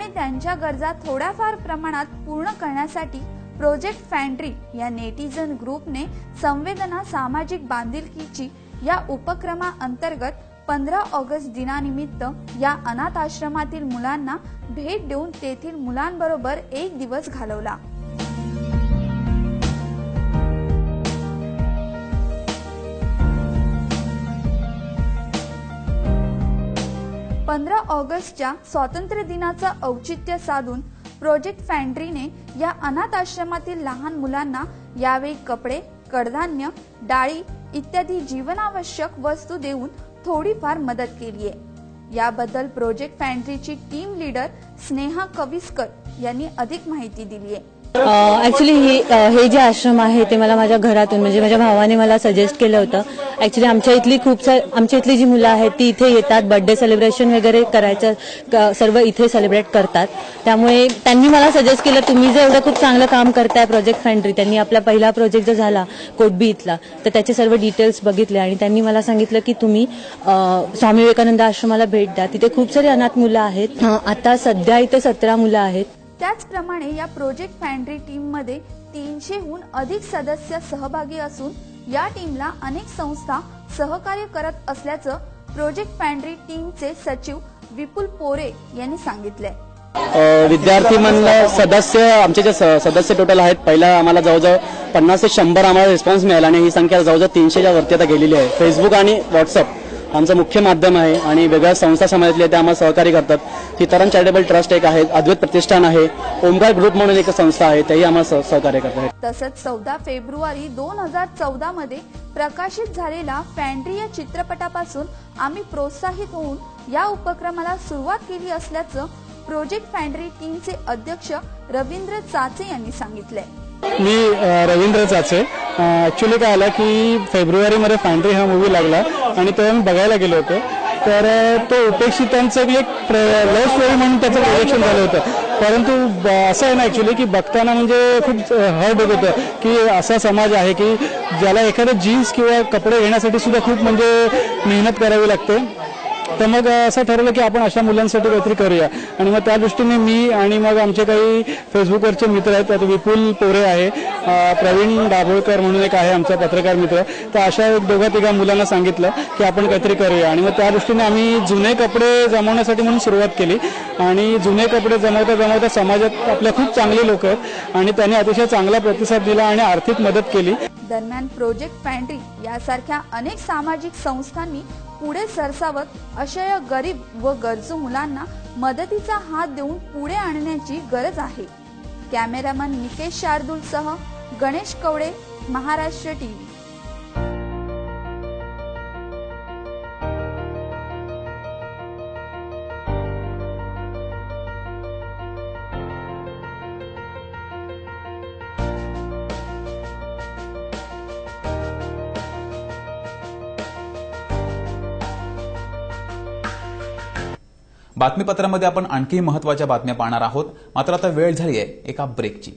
आणि त्यांच्या गरजा थोड्याफार प्रमाणात पूर्ण करण्यासाठी प्रोजेक्ट फॅन्ट्री या नेटिझन ग्रुपने संवेदना सामाजिक बांधिलकीची या उपक्रमा अंतर्गत पंधरा ऑगस्ट दिनानिमित्त या अनाथ आश्रमातील मुलांना भेट देऊन तेथील मुलांबरोबर एक दिवस घालवला. पंधरा ऑगस्टच्या स्वातंत्र्य दिनाचं औचित्य साधून प्रोजेक्ट फॅन्ड्रीने या अनाथ आश्रमातील लहान मुलांना यावेळी कपडे कडधान्य डाळी इत्यादी जीवनावश्यक वस्तू देऊन थोडीफार मदत केली आहे. याबद्दल प्रोजेक्ट फॅन्ड्रीची टीम लीडर स्नेहा कविस्कर यांनी अधिक माहिती दिली आहे. ॲक्च्युली हे हे जे आश्रम आहे ते मला माझ्या घरातून म्हणजे माझ्या भावाने मला सजेस्ट केलं होतं. ऍक्च्युली आमच्या इथली खूप सा आमच्या इथली जी मुलं आहेत ती इथे येतात बर्थडे सेलिब्रेशन वगैरे करायचं सर्व इथे सेलिब्रेट करतात. त्यामुळे त्यांनी मला सजेस्ट केलं तुम्ही जर एवढं खूप चांगलं काम करताय प्रोजेक्ट फॅन्ड्री त्यांनी आपला पहिला प्रोजेक्ट जो झाला कोटबी इथला तर त्याचे सर्व डिटेल्स बघितले आणि त्यांनी मला सांगितलं की तुम्ही स्वामी विवेकानंद आश्रमाला भेट द्या. तिथे खूप सारी अनाथ मुलं आहेत. आता सध्या इथे सतरा मुलं आहेत. त्याचप्रमाणे या प्रोजेक्ट फॅन्ड्री टीममध्ये तीनशेहून अधिक सदस्य सहभागी असून या टीमला अनेक संस्था सहकार्य करत असल्याचं प्रोजेक्ट फॅन्ड्री टीमचे सचिव विपुल पोरे यांनी सांगितले विद्यार्थी मंडळ सदस्य आमचे जे स- सदस्य टोटल आहेत पहिला आम्हाला जवळजवळ पन्नास ते शंभर आम्हाला रिस्पॉन्स मिळाला आणि ही संख्या जवळजवळ तीनशेच्या वरती आता गेलेली आहे. फेसबुक आणि व्हॉट्सअप आमचं मुख्य माध्यम आहे आणि वेगळ्या संस्था समाजातले ते आम्हाला सहकार्य करतात. सीताराम चॅरिटेबल ट्रस्ट एक आहे अद्वैत प्रतिष्ठान आहे. ओमकार ग्रुप म्हणून एक संस्था आहे तेही आम्हाला सह- सहकार्य करतात. तसंच चौदा फेब्रुवारी दोन हजार चौदा मध्ये प्रकाशित झालेला फॅन्ड्री या चित्रपटापासून आम्ही प्रोत्साहित होऊन या उपक्रमाला सुरुवात केली असल्याचं प्रोजेक्ट फॅन्ड्री टीमचे अध्यक्ष रवींद्र चाचे यांनी सांगितलंय. मी रवींद्र चाचे ॲक्च्युली काय आलं की फेब्रुवारीमध्ये फॅन्ड्री हा मूवी लागला आणि तेव्हा मी बघायला गेलो होतो. तर तो उपेक्षितांचं एक लव्ह स्टोरी म्हणून त्याचं प्रोजेक्शन झालं होतं. परंतु ब- असं आहे ना ॲक्च्युली की बघताना म्हणजे खूप हर्ट होत होतं की असा समाज आहे की ज्याला एखादं जीन्स किंवा कपडे घेण्यासाठी सुद्धा खूप म्हणजे मेहनत करावी लागते. तर मग असं ठरवलं की आपण अशा मुलांसाठी काहीतरी करूया. आणि मग त्या दृष्टीने मी आणि मग आमचे काही फेसबुकवरचे मित्र आहेत त्यात विपुल पोरे आहे प्रवीण दाभोळकर म्हणून एक आहे आमचा पत्रकार मित्र. तर अशा एक दोघा तिघा मुलांना सांगितलं की आपण काहीतरी करूया. आणि मग त्या दृष्टीने आम्ही जुने कपडे जमवण्यासाठी म्हणून सुरुवात केली. आणि जुने कपडे जमवता जमवता समाजात आपल्या खूप चांगले लोक आहेत. आणि त्यांनी अतिशय चांगला प्रतिसाद दिला आणि आर्थिक मदत केली. दरम्यान प्रोजेक्ट पॅन्ट्री यासारख्या अनेक सामाजिक संस्थांनी पुढे सरसावत अशा या गरीब व गरजू मुलांना मदतीचा हात देऊन पुढे आणण्याची गरज आहे. कॅमेरामन निकेश शार्दूलसह गणेश कवडे महाराष्ट्र टीव्ही. बातमीपत्रामध्ये आपण आणखी महत्त्वाच्या बातम्या पाहणार आहोत. मात्र आता वेळ झाली आहे एका ब्रेकची